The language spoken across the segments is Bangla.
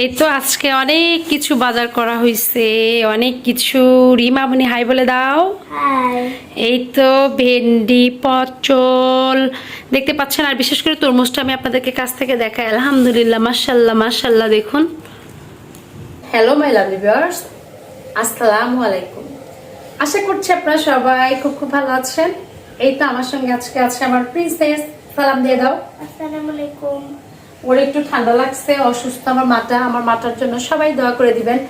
এই তো আজকে অনেক কিছু বাজার করা হয়েছে অনেক কিছু। রিমামনি হাই বলে দাও। এই তো ভেন্ডি পচল দেখতে পাচ্ছেন আর বিশেষ করে তরমুজটা আমি আপনাদেরকে কাছ থেকে দেখাই। আলহামদুলিল্লাহ মাশাল্লাহ মাশাল্লাহ দেখুন। হ্যালো মাই লাভলি ভিউয়ার্স আসসালামু আলাইকুম। আশা করছি আপনারা সবাই খুব খুব ভালো আছেন। এই তো আমার সঙ্গে আজকে আছে আমার প্রিন্সেস সালাম দিয়ে দাও। আসসালামু আলাইকুম। ওর একটু ঠান্ডা লাগছে, অসুস্থ, আমার মাটা, আমার মাটার জন্য সবাই দোয়া করে দিবেন।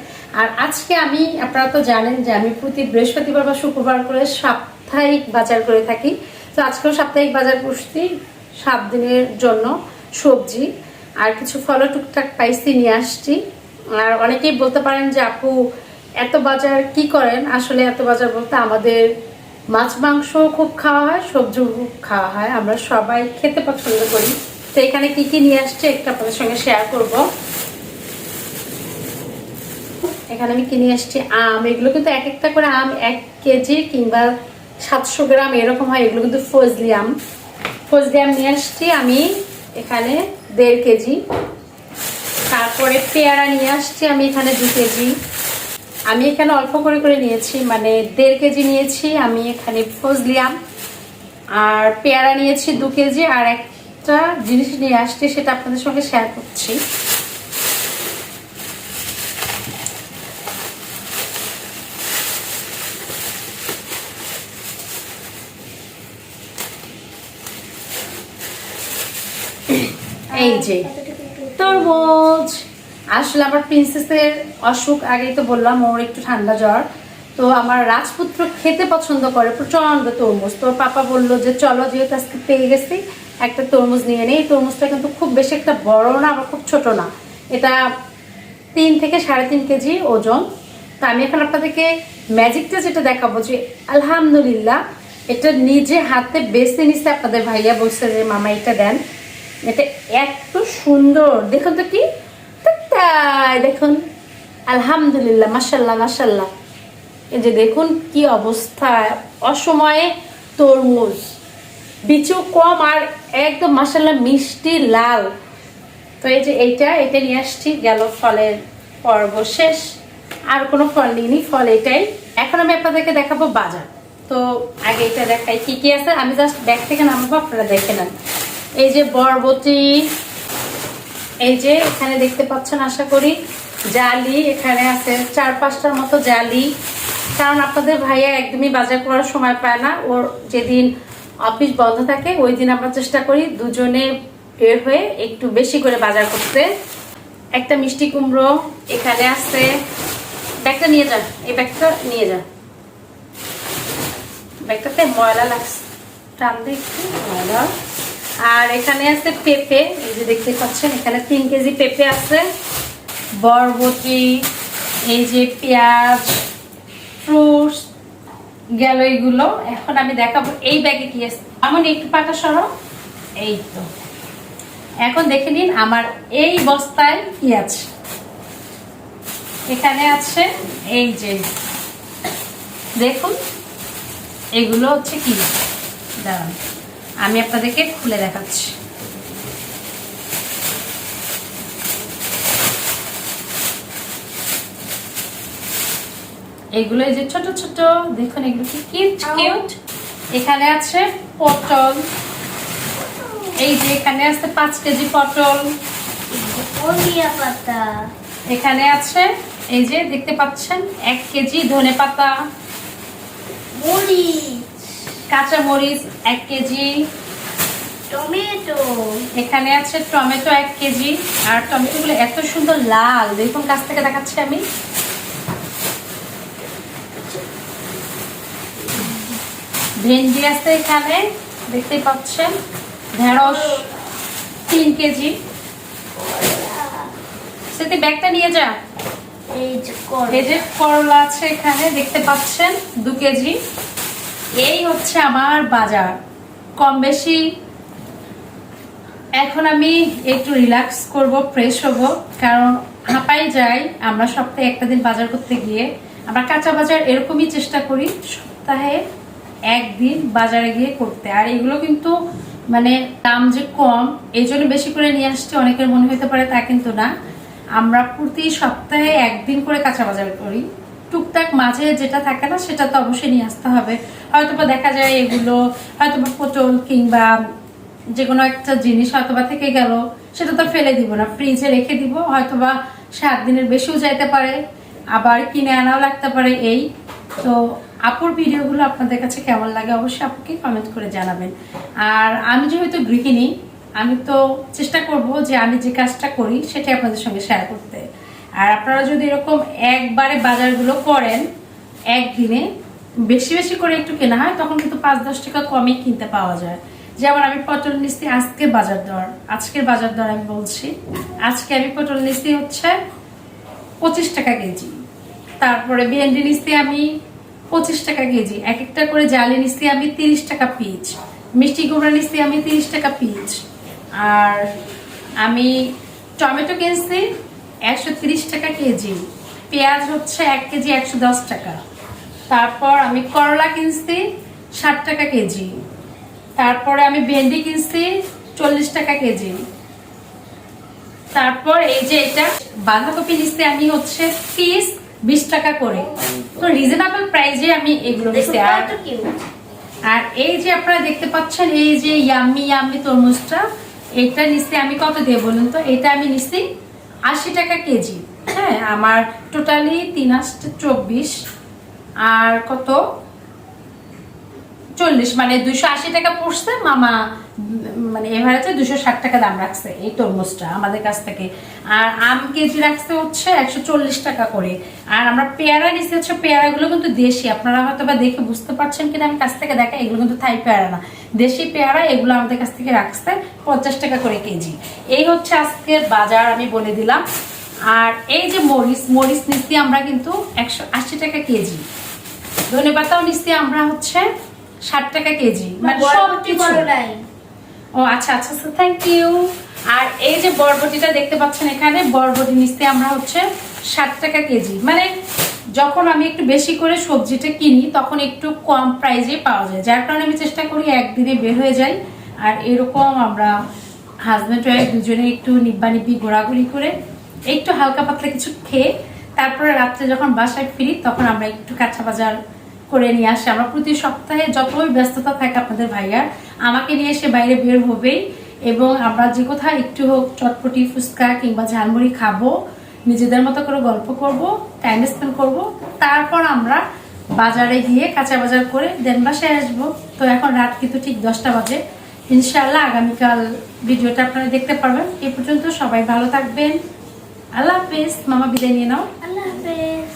আর আজকে আমি, আপনারা তো জানেন যে আমি প্রতি বৃহস্পতিবার বা শুক্রবার করে সাপ্তাহিক বাজার করে থাকি। তো আজকেও সাপ্তাহিক বাজার করছি সাত দিনের জন্য সবজি। আর কিছু ফল টুকটাক পাইছি, নিয়ে আসছি। আর অনেকেই বলতে পারেন যে আপু, এত বাজার কি করেন? আসলে এত বাজার বলতে আমাদের মাছ, মাংস খুব খাওয়া হয় সবজিও খুব খাওয়া হয়। আমরা সবাই খেতে পছন্দ করি। তো এখানে কি কি নিয়ে আসছে একটু আপনাদের সঙ্গে শেয়ার করব। এখানে আমি কিনে আসছি? আম, এগুলো কিন্তু এক একটা করে আম এক কেজি কিংবা সাতশো গ্রাম এরকম হয়, এগুলো কিন্তু ফজলি আম। ফজলি আম নিয়ে আসছি আমি এখানে দেড় কেজি। তারপরে পেয়ারা নিয়ে আসছি আমি এখানে দু কেজি। আমি এখানে অল্প করে করে নিয়েছি মানে দেড় কেজি নিয়েছি আমি এখানে ফজলি আম। আর পেয়ারা নিয়েছি দু কেজি আর একটা জিনিস নিয়ে আসছি, সেটা আপনাদের সঙ্গে শেয়ার করছি। এই যে, তরমুজ। আসলে আমার প্রিন্সেসের অসুখ, আগেই তো বললাম, ওর একটু ঠান্ডা জ্বর। তো আমার রাজপুত্র খেতে পছন্দ করে প্রচণ্ড তরমুজ। তোর পাপা বলল যে, চলো যেহেতু আজকে পেয়ে গেছি একটা তরমুজ নিয়ে নেই। তরমুজটা কিন্তু খুব বেশি একটা বড় না, আবার খুব ছোট না। এটা তিন থেকে সাড়ে তিন কেজি ওজন। তা আমি এখন আপনাদেরকে ম্যাজিকটা যেটা দেখাবো যে আলহামদুলিল্লাহ, এটা নিজে হাতে বেছে নিচ্ছে আপনাদের ভাইয়া বলছে যে, মামা, এটা দেন। এটা এত সুন্দর। দেখুন তো কি? দেখুন। আলহামদুলিল্লাহ মাসাল্লাহ মাসাল্লাহ এই যে দেখুন কি অবস্থা। অসময়ে তরমুজ। বিচু কম আর একদম মাসাল্লাহ মিষ্টি লাল। তো এই যে এইটা, এটা নিয়ে আসছি, গেল ফলের পর্ব শেষ। আর কোনো ফল নিইনি ফল এটাই। এখন আমি আপনাদেরকে দেখাবো বাজার। তো আগে এটা দেখাই কি কি আছে। আমি জাস্ট ব্যাগ থেকে নামাবো, আপনারা দেখে নেন। এই যে বরবটি, এই যে এখানে দেখতে পাচ্ছেন, আশা করি জালি, এখানে আছে চার পাঁচটার মতো জালি। কারণ আপনাদের ভাইয়া একদমই বাজার করার সময় পায় না। ওর যেদিন অফিস বন্ধ থাকে, ওই দিন আমরা চেষ্টা করি দুজনে বের হয়ে একটু বেশি করে বাজার করতে। একটা মিষ্টি কুমড়ো এখানে আছে। ব্যাগটা নিয়ে যান এই ব্যাগটা নিয়ে যান ব্যাগটাতে ময়লা লাগছে। টান একটু, ময়লা। আর এখানে আছে পেঁপে, এই যে দেখতে পাচ্ছেন, এখানে তিন কেজি পেঁপে আছে। বরবটি, এই যে পেঁয়াজ, ফ্রুটস গেল এইগুলো এখন আমি দেখাবো এই ব্যাগে কি আছে। এমন একটু পাটা সরো এই তো। এখন দেখে নিন আমার এই বস্তায় কি আছে। এখানে আছে এই যে, দেখুন, এগুলো হচ্ছে কি? দাঁড়ান, আমি আপনাদেরকে খুলে দেখাচ্ছি। এগুলো যে ছোট ছোট দেখুন এগুলো কি কিউট কিউট এখানে আছে পটল। এই যে এখানে আছে পাঁচ কেজি পটল। পাতা। এখানে আছে এই যে দেখতে পাচ্ছেন এক কেজি ধনে পাতা। মরিচ। কাঁচা মরিচ এক কেজি। টমেটো। এখানে আছে টমেটো এক কেজি। আর টমেটোগুলো এত সুন্দর লাল দেখুন কাছ থেকে দেখাচ্ছি আমি। ভেন্ডি আছে এখানে দেখতে পাচ্ছেন। ঢেঁড়স তিন কেজি। সেটি ব্যাগটা নিয়ে যা। এই যে করলা আছে এখানে দেখতে পাচ্ছেন দু কেজি। এই হচ্ছে আমার বাজার। কম বেশি এখন আমি একটু রিল্যাক্স করব ফ্রেশ হব। কারণ হাঁপাই যাই আমরা সপ্তাহে একটা দিন বাজার করতে গিয়ে আমরা কাঁচা বাজার এরকমই চেষ্টা করি সপ্তাহে একদিন বাজারে গিয়ে করতে। আর এগুলো কিন্তু মানে দাম যে কম, এই জন্য বেশি করে নিয়ে আসছে অনেকের মনে হতে পারে তা কিন্তু না। আমরা প্রতি সপ্তাহে একদিন করে কাঁচা বাজার করি। টুকটাক মাঝে যেটা থাকে না, সেটা তো অবশ্যই নিয়ে আসতে হবে। হয়তোবা দেখা যায় এগুলো, হয়তোবা পটল কিংবা যে কোনো একটা জিনিস হয়তোবা থেকে গেল, সেটা তো ফেলে দিব না। ফ্রিজে রেখে দিব, হয়তোবা সাত দিনের বেশিও যাইতে পারে, আবার কিনে আনাও লাগতে পারে এই। তো আপুর ভিডিওগুলো আপনাদের কাছে কেমন লাগে অবশ্যই আপুকে কমেন্ট করে জানাবেন। আর আমি যেহেতু গৃহিণী, আমি তো চেষ্টা করব যে আমি যে কাজটা করি সেটা আপনাদের সঙ্গে শেয়ার করতে। আর আপনারা যদি এরকম একবারে বাজারগুলো করেন, একদিনে বেশি বেশি করে একটু কেনা হয়, তখন কিন্তু পাঁচ দশ টাকা কমে কিনতে পাওয়া যায়। যেমন আমি পটল নিচ্ছি আজকের বাজার দর। আজকের বাজার দর আমি বলছি, আজকে আমি পটল নিচ্ছি হচ্ছে পঁচিশ টাকা কেজি। তারপরে ভেন্ডি নিচ্ছি আমি পঁচিশ টাকা কেজি। এক একটা করে জালি নিচ্ছি আমি তিরিশ টাকা পিচ। মিষ্টি কুমড়া নিচ্ছি আমি তিরিশ টাকা পিচ। আর আমি টমেটো কিনছি একশো তিরিশ টাকা কেজি। পেঁয়াজ হচ্ছে এক কেজি একশো দশ টাকা। তারপর আমি করলা কিনছি ষাট টাকা কেজি। তারপরে আমি ভেন্ডি কিনছি চল্লিশ টাকা কেজি। তারপর এই যে এটা বাঁধাকপি নিচ্ছি আমি হচ্ছে পিস বিশ টাকা করে। তো রিজনেবল প্রাইসে আমি এগুলো নিচ্ছি আর আর এই যে আপনারা দেখতে পাচ্ছেন এই যে ইয়াম্মি ইয়াম্মি তরমুজটা এটা নিচ্ছি আমি কত দিয়ে বলুন তো? এটা আমি নিচ্ছি আশি টাকা কেজি। হ্যাঁ আমার টোটালি তিন আটটা চব্বিশ। আর কত? চল্লিশ মানে দুইশো আশি টাকা পড়ছে মামা মানে এভারেজে দুশো ষাট টাকা দাম রাখছে এই তরমুজটা আমাদের কাছ থেকে। আর আম কেজি রাখছে হচ্ছে একশো চল্লিশ টাকা করে। আর আমরা পেয়ারা নিচ্ছি হচ্ছে পেয়ারাগুলো কিন্তু দেশি। আপনারা হয়তো বা দেখে বুঝতে পারছেন কিনা আমি কাছ থেকে দেখা এগুলো কিন্তু থাই পেয়ারা না। দেশি পেয়ারা এগুলো আমাদের কাছ থেকে রাখছে পঞ্চাশ টাকা করে কেজি। এই হচ্ছে আজকের বাজার আমি বলে দিলাম। আর এই যে মরিচ মরিচ নিচ্ছি আমরা কিন্তু একশো আশি টাকা কেজি। ধনে পাতাও নিচ্ছি আমরা হচ্ছে ষাট টাকা কেজি। মানে সব কিছু ও আচ্ছা আচ্ছা আচ্ছা থ্যাংক ইউ আর এই যে বরবটিটা দেখতে পাচ্ছেন এখানে বরবটি নিচ্ছি আমরা হচ্ছে ষাট টাকা কেজি। মানে যখন আমি একটু বেশি করে সবজিটা কিনি, তখন একটু কম প্রাইসে পাওয়া যায়। যার কারণে আমি চেষ্টা করি একদিনে বের হয়ে যাই। আর এরকম আমরা হাজব্যান্ড ওয়াইফ দুজনে একটু নিব্বা নিব্বি ঘোরাঘুরি করে একটু হালকা পাতলা কিছু খেয়ে, তারপরে রাত্রে যখন বাসায় ফিরি, তখন আমরা একটু কাঁচা বাজার করে নিয়ে আসে। আমরা প্রতি সপ্তাহে যতই ব্যস্ততা থাকে আপনাদের ভাইয়ার আমাকে নিয়ে এসে বাইরে বের হবেই এবং আমরা যে কোথায় একটু হোক চটপটি, ফুচকা কিংবা ঝালমুড়ি খাব, নিজেদের মতো করে গল্প করব টাইম স্পেন্ড করব। তারপর আমরা বাজারে গিয়ে কাঁচা বাজার করে দেন বাসায় আসব। তো এখন রাত কিন্তু ঠিক দশটা বাজে। ইনশাআল্লাহ আগামীকাল ভিডিওটা আপনারা দেখতে পারবেন। এ পর্যন্ত সবাই ভালো থাকবেন। আল্লাহ হাফেজ। মামা বিদায় নিয়ে নাও। আল্লাহ হাফেজ।